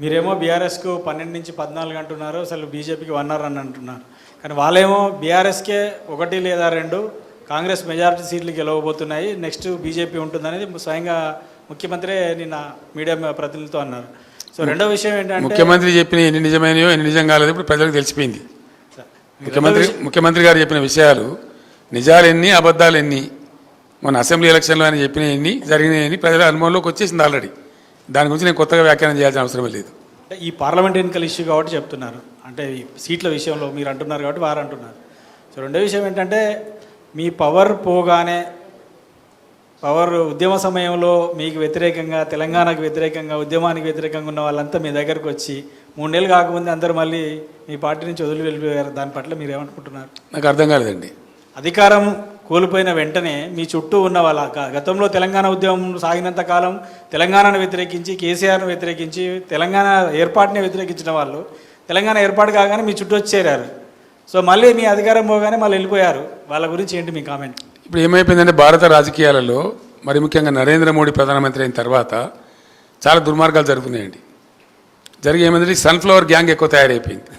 మీరేమో బీఆర్ఎస్కు పన్నెండు నుంచి పద్నాలుగు అంటున్నారు అసలు బీజేపీకి వన్ అవర్ అని అంటున్నారు. కానీ వాళ్ళేమో బీఆర్ఎస్కే ఒకటి లేదా రెండు కాంగ్రెస్ మెజారిటీ సీట్లు గెలవబోతున్నాయి నెక్స్ట్ బీజేపీ ఉంటుందనేది స్వయంగా ముఖ్యమంత్రి నిన్న మీడియా ప్రతినిధులతో అన్నారు. సో రెండో విషయం ఏంటంటే ముఖ్యమంత్రి చెప్పిన ఎన్ని నిజమైనయో ఎన్ని నిజం కాలేదు ఇప్పుడు ప్రజలకు తెలిసిపోయింది. ముఖ్యమంత్రి ముఖ్యమంత్రి గారు చెప్పిన విషయాలు నిజాలు ఎన్ని అబద్ధాలు ఎన్ని మన అసెంబ్లీ ఎలక్షన్లో ఆయన చెప్పిన ఎన్ని జరిగినాయని ప్రజల అనుభవంలోకి వచ్చేసింది ఆల్రెడీ. దాని గురించి నేను కొత్తగా వ్యాఖ్యానం చేయాల్సిన అవసరం లేదు. అంటే ఈ పార్లమెంట్ ఎన్నికల ఇష్యూ కాబట్టి చెప్తున్నారు. అంటే ఈ సీట్ల విషయంలో మీరు అంటున్నారు కాబట్టి వారు అంటున్నారు. సో రెండో విషయం ఏంటంటే మీ పవర్ పోగానే పవర్ ఉద్యమ సమయంలో మీకు వ్యతిరేకంగా తెలంగాణకు వ్యతిరేకంగా ఉద్యమానికి వ్యతిరేకంగా ఉన్న వాళ్ళంతా మీ దగ్గరకు వచ్చి మూడు నెలలు కాకముందే అందరూ మళ్ళీ మీ పార్టీ నుంచి వదిలి వెళ్ళిపోయారు. దాని పట్ల మీరు ఏమనుకుంటున్నారు? నాకు అర్థం కాలేదండి. అధికారం కోల్పోయిన వెంటనే మీ చుట్టూ ఉన్న వాళ్ళ గతంలో తెలంగాణ ఉద్యమం సాగినంత కాలం తెలంగాణను వ్యతిరేకించి కేసీఆర్ను వ్యతిరేకించి తెలంగాణ ఏర్పాటుని వ్యతిరేకించిన వాళ్ళు తెలంగాణ ఏర్పాటు కాగానే మీ చుట్టూ వచ్చి చేరారు. సో మళ్ళీ మీ అధికారం పోగానే మళ్ళీ వెళ్ళిపోయారు. వాళ్ళ గురించి ఏంటి మీ కామెంట్? ఇప్పుడు ఏమైపోయిందంటే భారత రాజకీయాలలో మరి ముఖ్యంగా నరేంద్ర మోడీ ప్రధానమంత్రి అయిన తర్వాత చాలా దుర్మార్గాలు జరుగుతున్నాయండి. జరిగి ఏమైందంటే సన్ఫ్లవర్ గ్యాంగ్ ఎక్కువ తయారైపోయింది.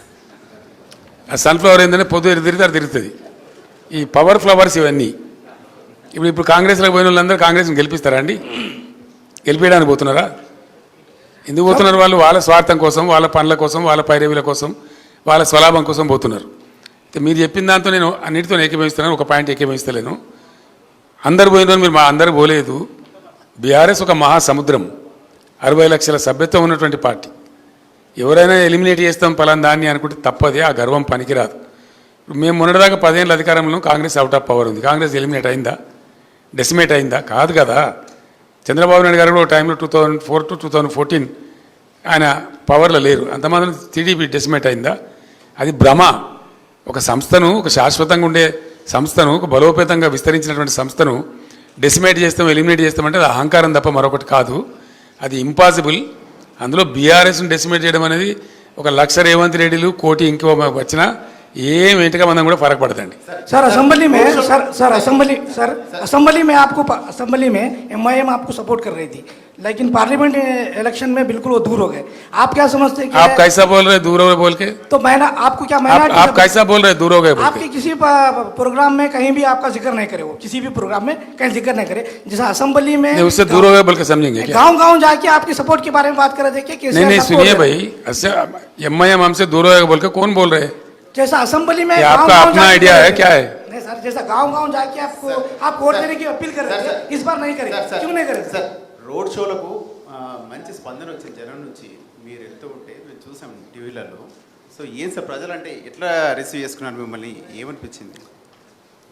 ఆ సన్ఫ్లవర్ ఏంటంటే పొద్దు తిరిగితే అది తిరుగుతుంది. ఈ పవర్ ఫ్లవర్స్ ఇవన్నీ. ఇప్పుడు ఇప్పుడు కాంగ్రెస్లోకి పోయిన వాళ్ళందరూ కాంగ్రెస్ని గెలిపిస్తారా అండి? గెలిపేయడానికి పోతున్నారా? ఎందుకు పోతున్నారు వాళ్ళు? వాళ్ళ స్వార్థం కోసం వాళ్ళ పనుల కోసం వాళ్ళ పైరవీల కోసం వాళ్ళ స్వలాభం కోసం పోతున్నారు. మీరు చెప్పిన దాంతో నేను అన్నిటితో ఏకీభవిస్తున్నాను ఒక పాయింట్ ఏకీభవిస్తలేను. అందరు పోయిన మీరు మా అందరు పోలేదు. బీఆర్ఎస్ ఒక మహాసముద్రం. అరవై లక్షల సభ్యత్వం ఉన్నటువంటి పార్టీ. ఎవరైనా ఎలిమినేట్ చేస్తాం పలాన్ దాన్ని అనుకుంటే తప్పదే ఆ గర్వం పనికిరాదు. మేము మొన్నటిదాకా పదేళ్ళ అధికారంలో కాంగ్రెస్ అవుట్ ఆఫ్ పవర్ ఉంది. కాంగ్రెస్ ఎలిమినేట్ అయిందా? డెసిమేట్ అయిందా? కాదు కదా. చంద్రబాబు నాయుడు గారు కూడా ఒక టైంలో two thousand four to two thousand fourteen ఆయన పవర్లో లేరు. అంత మాత్రం టీడీపీ డెసిమేట్ అయిందా? అది భ్రమ. ఒక సంస్థను ఒక శాశ్వతంగా ఉండే సంస్థను ఒక బలోపేతంగా విస్తరించినటువంటి సంస్థను డెసిమేట్ చేస్తాం ఎలిమినేట్ చేస్తామంటే అది అహంకారం తప్ప మరొకటి కాదు. అది ఇంపాసిబుల్ అందులో బీఆర్ఎస్ను డెసిమేట్ చేయడం అనేది ఒక లక్ష రేవంత్ రెడ్డిలు కోటి ఇంకో వచ్చినా फ़र्क पड़ता है सर असेंबली में sir sir assembly sir assembly में आपको असेंबली में एमआईएम आपको सपोर्ट कर रही थी लेकिन पार्लियामेंट इलेक्शन में बिल्कुल वो दूर हो गए आप क्या समझते हैं आप कैसा बोल रहे दूर हो गए बोल के तो मैंने आपको क्या मैंने आप, आप कैसा बोल रहे दूर हो गए आपके किसी प्रोग्राम में कहीं भी आपका ज़िक्र नहीं करे वो किसी भी प्रोग्राम में कहीं ज़िक्र नहीं करे। जैसे असेंबली में उससे दूर हो गए बोल के समझेंगे गाँव गाँव जाके आपकी सपोर्ट के बारे में बात कर रहे थे नहीं सुनिए भाई एम आई एम हमसे दूर हो गए बोल के कौन बोल रहे? हैं जैसा असेंबली में ये गांव- आपका गांव अपना जाके आइडिया कर है, रहे थे। क्या है? नहीं सर जैसा गांव गांव जाके आपको आप वोट देने की अपील कर रहे थे इस बार नहीं करे సార్, సార్, क्यों नहीं करे సార్ రోడ్ షోలకు ఆ, మంచి స్పందన వచ్చింది జనం నుంచి మీరు వెళ్తూ ఉంటే మేము చూసాం టీవీలలో సో ఏం సార్ ప్రజలు అంటే ఎట్లా రిసీవ్ చేసుకున్నారు మిమ్మల్ని ఏమనిపించింది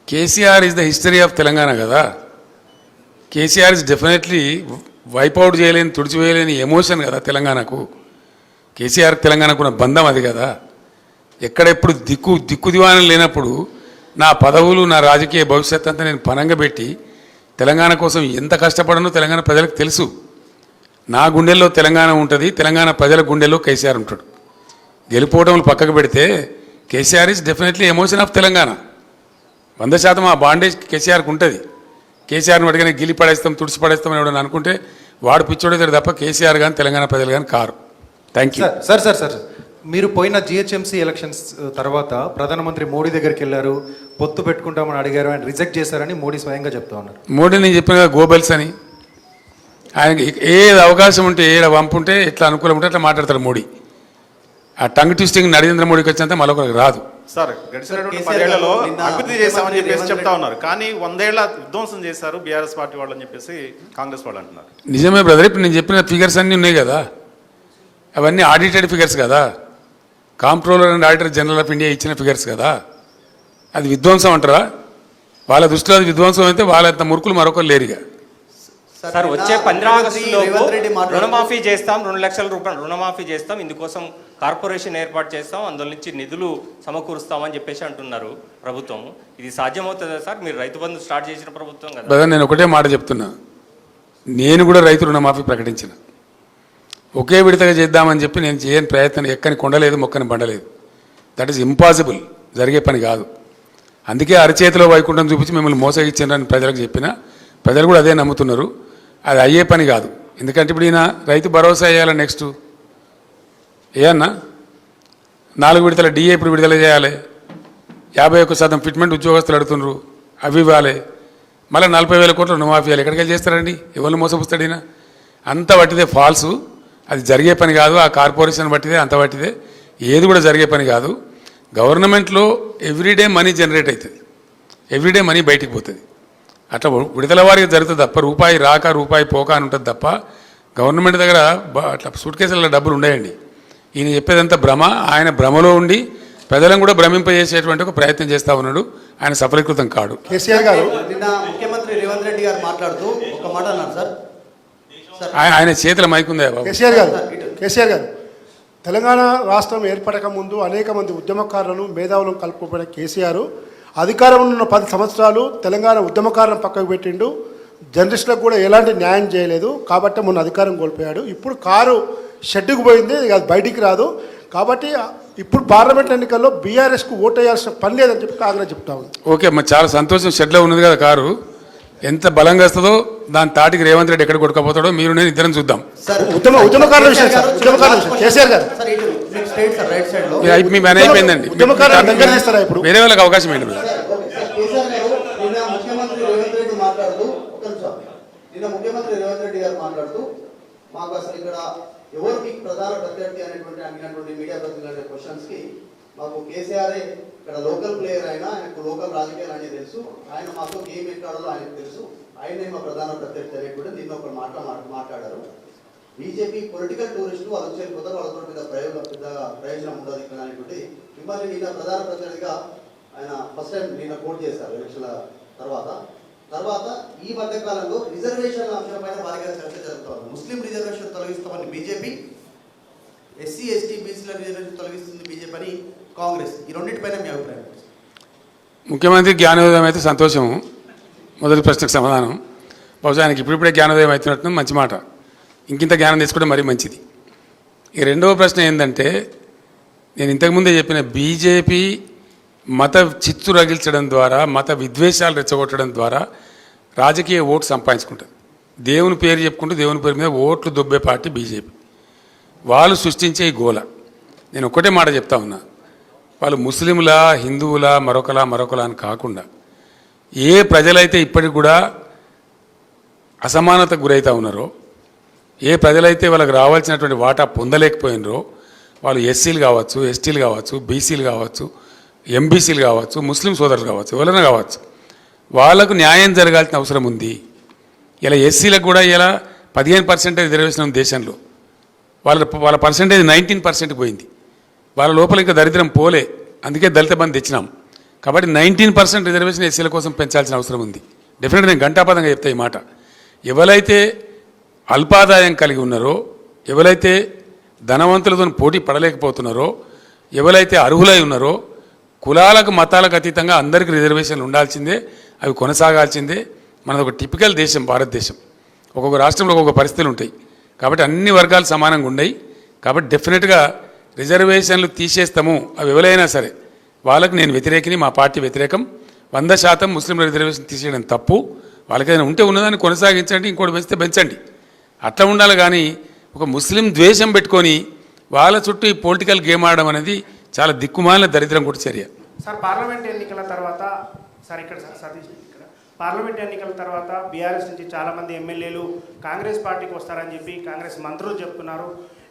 KCR is the history of Telangana కదా కేసీఆర్ ఇస్ డెఫినెట్లీ వైపౌట్ చేయలేని తుడిచివేయలేని ఎమోషన్ కదా తెలంగాణకు కేసీఆర్ తెలంగాణకు ఉన్న బంధం అది కదా ఎక్కడెప్పుడు దిక్కు దిక్కు దివాణం లేనప్పుడు నా పదవులు నా రాజకీయ భవిష్యత్ అంతా నేను పనంగా పెట్టి తెలంగాణ కోసం ఎంత కష్టపడనో తెలంగాణ ప్రజలకు తెలుసు. నా గుండెల్లో తెలంగాణ ఉంటుంది తెలంగాణ ప్రజల గుండెల్లో కేసీఆర్ ఉంటాడు. గెలిపోవటంలు పక్కకు పెడితే KCR is definitely emotion of Telangana. వంద శాతం ఆ బాండేజ్ కేసీఆర్కి ఉంటుంది. కేసీఆర్ని అడిగిన గిలి పడేస్తాం తుడిచి పడేస్తాం అని ఎవడని అనుకుంటే వాడు పిచ్చోడే తప్ప కేసీఆర్ కానీ తెలంగాణ ప్రజలు కానీ car. Thank you sir sir sir. మీరు పోయిన జిహెచ్ఎంసీ ఎలక్షన్స్ తర్వాత ప్రధానమంత్రి మోడీ దగ్గరికి వెళ్ళారు పొత్తు పెట్టుకుంటామని అడిగారు ఆయన రిజెక్ట్ చేశారని మోడీ స్వయంగా చెప్తా ఉన్నారు. మోడీ నేను చెప్పిన కదా గోబెల్స్ అని. ఆయనకి ఏది అవకాశం ఉంటే ఏడ వంపు ఉంటే ఎట్లా అనుకూలం ఉంటే అట్లా మాట్లాడతాడు మోడీ. ఆ టంగ్ ట్విస్టింగ్ నరేంద్ర మోడీకి వచ్చినంత మరొకరికి రాదు. సార్ గడిచినటువంటి పదేళ్ళలో అభివృద్ధి చేశామని చెప్పేసి చెప్తా ఉన్నారు. కానీ వందేళ్ళ విధ్వంసం చేశారు బీఆర్ఎస్ పార్టీ వాళ్ళు అని చెప్పేసి కాంగ్రెస్ వాళ్ళు అంటున్నారు. నిజమే బ్రదర్ ఇప్పుడు నేను చెప్పిన ఫిగర్స్ అన్నీ ఉన్నాయి కదా. అవన్నీ ఆడిటెడ్ ఫిగర్స్ కదా. Comptroller and auditor general of India ఇచ్చిన ఫిగర్స్ కదా. అది విధ్వంసం అంటారా? వాళ్ళ దృష్టిలో అది విధ్వంసం అయితే వాళ్ళంత మురుకులు మరొకరు లేరుగా. సార్ వచ్చే పంద్రా రుణమాఫీ చేస్తాం రెండు లక్షల రూపాయలు రుణమాఫీ చేస్తాం ఇందుకోసం కార్పొరేషన్ ఏర్పాటు చేస్తాం అందులో నుంచి నిధులు సమకూరుస్తామని చెప్పేసి అంటున్నారు ప్రభుత్వం. ఇది సాధ్యమవుతుందా సార్? మీరు రైతు బంధు స్టార్ట్ చేసిన ప్రభుత్వం కదా. బ్రదర్ నేను ఒకటే మాట చెప్తున్నా. నేను కూడా రైతు రుణమాఫీ ప్రకటించిన. ఒకే విడతగా చేద్దామని చెప్పి నేను చేయని ప్రయత్నం ఎక్కని కొండలేదు మొక్కని బండలేదు దట్ ఈస్ ఇంపాసిబుల్ జరిగే పని కాదు. అందుకే అరచేతిలో వైకుంఠం చూపించి మిమ్మల్ని మోసగిచ్చారని ప్రజలకు చెప్పిన ప్రజలు కూడా అదే నమ్ముతున్నారు. అది అయ్యే పని కాదు. ఎందుకంటే ఇప్పుడు ఈయన రైతు భరోసా అయ్యాల నెక్స్ట్ ఏ అన్నా? నాలుగు విడతల డిఏ ఇప్పుడు విడుదల చేయాలి. యాభై ఒక్క శాతం ఫిట్మెంట్ ఉద్యోగస్తులు అడుగుతున్నారు. అవి ఇవ్వాలి. మళ్ళీ నలభై వేల కోట్లు రుణమాఫీ ఇవ్వాలి. ఎక్కడికి చేస్తారండి? ఎవరిని మోసపుస్తాడినా అంత వాటిదే ఫాల్సు అది జరిగే పని కాదు ఆ కార్పొరేషన్ బట్టిదే అంత బట్టిదే ఏది కూడా జరిగే పని కాదు. గవర్నమెంట్లో ఎవ్రీడే మనీ జనరేట్ అవుతుంది ఎవ్రీడే మనీ బయటికి పోతుంది. అట్లా విడుదల వారికి జరుగుతుంది తప్ప రూపాయి రాక రూపాయి పోక అని ఉంటుంది తప్ప గవర్నమెంట్ దగ్గర అట్లా సూట్ కేసులలో డబ్బులు ఉండేయండి ఈయన చెప్పేదంతా భ్రమ ఆయన భ్రమలో ఉండి ప్రజలను కూడా భ్రమింపజేసేటువంటి ఒక ప్రయత్నం చేస్తా ఉన్నాడు. ఆయన సఫలీకృతం కాడు. కేసీఆర్ గారు నిన్న ముఖ్యమంత్రి రేవంత్ రెడ్డి గారు మాట్లాడుతూ ఒక మాట అన్నారు సార్. ఆయన చేతుల మైకుందా బాబు? కేసీఆర్ గారు కేసీఆర్ గారు తెలంగాణ రాష్ట్రం ఏర్పడక ముందు అనేక మంది ఉద్యమకారులను మేధావులను కలుపుకుపోయిన కేసీఆర్ అధికారంలో ఉన్న పది సంవత్సరాలు తెలంగాణ ఉద్యమకారులను పక్కకు పెట్టిండు. జర్నలిస్టులకు కూడా ఎలాంటి న్యాయం చేయలేదు. కాబట్టి మొన్న అధికారం కోల్పోయాడు. ఇప్పుడు కారు షెడ్డుకు పోయింది అది బయటికి రాదు. కాబట్టి ఇప్పుడు పార్లమెంట్ ఎన్నికల్లో బీఆర్ఎస్కు ఓటు వేయాల్సిన పని లేదని చెప్పి కాంగ్రెస్ చెప్తా ఉంది. ఓకే మరి చాలా సంతోషం. షెడ్లో ఉన్నది కదా కారు. ఎంత బలంగా వస్తుందో దాని తాటికి రేవంత్ రెడ్డి ఎక్కడ కొట్టుకపోతాడో మీరు నేను ఇద్దరం చూద్దాం. మీ పని అయిపోయిందండి. వేరే వాళ్ళకి అవకాశం ఏంటి ముఖ్యమంత్రి రేవంత్ రెడ్డి గారు మాట్లాడుతూ మాకు అసలు ఇక్కడ ఎవరు మీకు ప్రధాన ప్రత్యర్థి అనేటువంటి అడిగినటువంటి మీడియా ప్రతినిధుల క్వశ్చన్స్కి మాకు కేసీఆర్ ఇక్కడ లోకల్ ప్లేయర్ అయినా ఆయనకు లోకల్ రాజకీయాలు అనేది తెలుసు. ఆయన మాతో గేమ్ ఎక్కాడో ఆయనకు తెలుసు. ఆయనే మా ప్రధాన ప్రత్యర్థి కూడా దీన్ని ఒక మాట మాట్లాడారు. బీజేపీ పొలిటికల్ టూరిస్టులు వాళ్ళు చేరిపోతారు వాళ్ళతో పెద్ద ప్రయోజనం పెద్ద ప్రయోజనం ఉండదు ఇక్కడ అనేటువంటి. మిమ్మల్ని నిన్న ప్రధాన ప్రత్యర్థిగా ఆయన ఫస్ట్ టైం నిన్న కోట్ చేశారు ఎలక్షన్ల తర్వాత. తర్వాత ఈ మధ్య కాలంలో రిజర్వేషన్ అంశంపైన భారీగా చర్చ జరుగుతుంది ముస్లిం రిజర్వేషన్ తొలగిస్తామని బీజేపీ ఎస్సీ ఎస్టీ బీసీల రిజర్వేషన్ తొలగిస్తుంది బీజేపీ అని కాంగ్రెస్. ఈ రెండింటిపైన మీ అభిప్రాయం ముఖ్యమంత్రి జ్ఞానోదయం అయితే సంతోషము. మొదటి ప్రశ్నకు సమాధానం. బహుశా ఆయనకి ఇప్పుడిప్పుడే జ్ఞానోదయం అవుతున్నట్టు మంచి మాట. ఇంకింత జ్ఞానం తీసుకోవడం మరీ మంచిది. ఈ రెండవ ప్రశ్న ఏంటంటే నేను ఇంతకుముందే చెప్పిన బీజేపీ మత చిచ్చు రగిల్చడం ద్వారా మత విద్వేషాలు రెచ్చగొట్టడం ద్వారా రాజకీయ ఓటు సంపాదించుకుంటుంది. దేవుని పేరు చెప్పుకుంటూ దేవుని పేరు మీద ఓట్లు దొబ్బే పార్టీ బీజేపీ. వాళ్ళు సృష్టించే ఈ గోల నేను ఒక్కటే మాట చెప్తా ఉన్నా. వాళ్ళు ముస్లింలా హిందువులా మరొకలా మరొకలా అని కాకుండా ఏ ప్రజలైతే ఇప్పటికి కూడా అసమానతకు గురవుతా ఉన్నారో ఏ ప్రజలైతే వాళ్ళకి రావాల్సినటువంటి వాటా పొందలేకపోయినరో వాళ్ళు ఎస్సీలు కావచ్చు ఎస్టీలు కావచ్చు బీసీలు కావచ్చు ఎంబీసీలు కావచ్చు ముస్లిం సోదరులు కావచ్చు ఎవరైనా కావచ్చు వాళ్ళకు న్యాయం జరగాల్సిన అవసరం ఉంది. ఇలా ఎస్సీలకు కూడా ఇలా పదిహేను పర్సెంటేజ్ రిజర్వేషన్ ఉంది దేశంలో వాళ్ళ వాళ్ళ పర్సెంటేజ్ నైన్టీన్ పర్సెంట్ పోయింది. వాళ్ళ లోపల ఇంకా దరిద్రం పోలే. అందుకే దళిత బంధు తెచ్చినాం కాబట్టి నైన్టీన్ పర్సెంట్ రిజర్వేషన్ ఎస్సీల కోసం పెంచాల్సిన అవసరం ఉంది. డెఫినెట్గా నేను ఘంటాపదంగా చెప్తా ఈ మాట. ఎవరైతే అల్పాదాయం కలిగి ఉన్నారో ఎవరైతే ధనవంతులతో పోటీ పడలేకపోతున్నారో ఎవరైతే అర్హులై ఉన్నారో కులాలకు మతాలకు అతీతంగా అందరికీ రిజర్వేషన్లు ఉండాల్సిందే అవి కొనసాగాల్సిందే. మనది ఒక టిపికల్ దేశం భారతదేశం. ఒక్కొక్క రాష్ట్రంలో ఒక్కొక్క పరిస్థితులు ఉంటాయి. కాబట్టి అన్ని వర్గాలు సమానంగా ఉన్నాయి. కాబట్టి డెఫినెట్గా రిజర్వేషన్లు తీసేస్తాము అవి ఎవరైనా సరే. వాళ్ళకి నేను వ్యతిరేకిని మా పార్టీ వ్యతిరేకం. వంద శాతం ముస్లింల రిజర్వేషన్ తీసేయడం తప్పు. వాళ్ళకైనా ఉంటే ఉన్నదాన్ని కొనసాగించండి ఇంకోటి పెంచితే పెంచండి. అట్లా ఉండాలి కానీ ఒక ముస్లిం ద్వేషం పెట్టుకొని వాళ్ళ చుట్టూ ఈ పొలిటికల్ గేమ్ ఆడడం అనేది చాలా దిక్కుమాలిన దరిద్రం కూడా చర్య. సార్ పార్లమెంట్ ఎన్నికల తర్వాత సార్ ఇక్కడ సార్ సతీష్. పార్లమెంట్ ఎన్నికల తర్వాత బీఆర్ఎస్ నుంచి చాలామంది ఎమ్మెల్యేలు కాంగ్రెస్ పార్టీకి వస్తారని చెప్పి కాంగ్రెస్ మంత్రులు చెప్తున్నారు.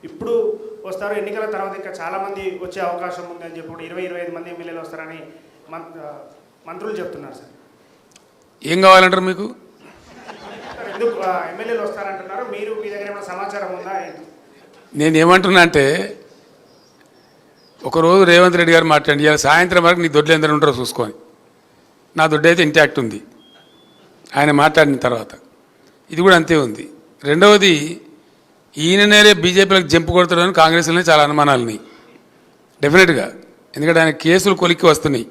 ఇప్పుడు వస్తారు ఎన్నికల తర్వాత ఇంకా చాలామంది వచ్చే అవకాశం ఉందని చెప్పి ఇరవై ఇరవై ఐదు మంది ఎమ్మెల్యేలు వస్తారని మంత్రులు చెప్తున్నారు సార్. ఏం కావాలంటారు మీకు? ఎందుకు ఎమ్మెల్యేలు వస్తారంటున్నారు. మీరు మీ దగ్గర ఏమైనా సమాచారం ఉందా? నేను ఏమంటున్నా అంటే ఒకరోజు రేవంత్ రెడ్డి గారు మాట్లాడి సాయంత్రం వరకు నీ దొడ్లు ఎందరు ఉంటారో చూసుకొని. నా దొడ్డు అయితే ఇంటాక్ట్ ఉంది. ఆయన మాట్లాడిన తర్వాత. ఇది కూడా అంతే ఉంది. రెండవది ఈయననే బీజేపీలకు జంపు కొడుతున్నాడని కాంగ్రెస్లోనే చాలా అనుమానాలు ఉన్నాయి డెఫినెట్గా. ఎందుకంటే ఆయన కేసులు కొలిక్కి వస్తున్నాయి.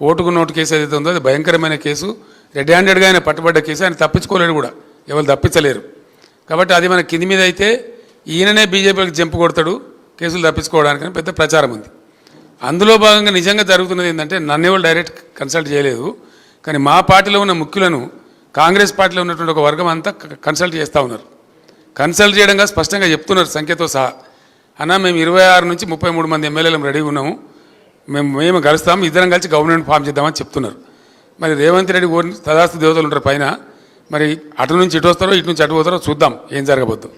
ఓటుకు నోటు కేసు ఏదైతే ఉందో అది భయంకరమైన కేసు. రెడ్ హ్యాండెడ్గా ఆయన పట్టుబడ్డ కేసు ఆయన తప్పించుకోలేడు కూడా. ఎవరు తప్పించలేరు. కాబట్టి అది మన కింది మీద అయితే ఈయననే బీజేపీలకు జంపు కొడతాడు కేసులు తప్పించుకోవడానికి పెద్ద ప్రచారం ఉంది. అందులో భాగంగా నిజంగా జరుగుతున్నది ఏంటంటే నన్ను ఎవరు డైరెక్ట్ కన్సల్ట్ చేయలేదు. కానీ మా పార్టీలో ఉన్న ముఖ్యులను కాంగ్రెస్ పార్టీలో ఉన్నటువంటి ఒక వర్గం అంతా కన్సల్ట్ చేస్తూ ఉన్నారు. కన్సల్ట్ చేయడంగా స్పష్టంగా చెప్తున్నారు సంఖ్యతో సహా. అన్న మేము ఇరవై ఆరు నుంచి ముప్పై మూడు మంది ఎమ్మెల్యేలు రెడీగా ఉన్నాము. మేము మేము కలుస్తాము ఇద్దరం కలిసి గవర్నమెంట్ ఫామ్ చేద్దామని చెప్తున్నారు. మరి రేవంత్ రెడ్డి ఓడి తదాస్తు దేవతలు ఉంటారు పైన. మరి అటు నుంచి ఇటు వస్తారో ఇటు నుంచి అటు పోతారో చూద్దాం ఏం జరగబోద్దు.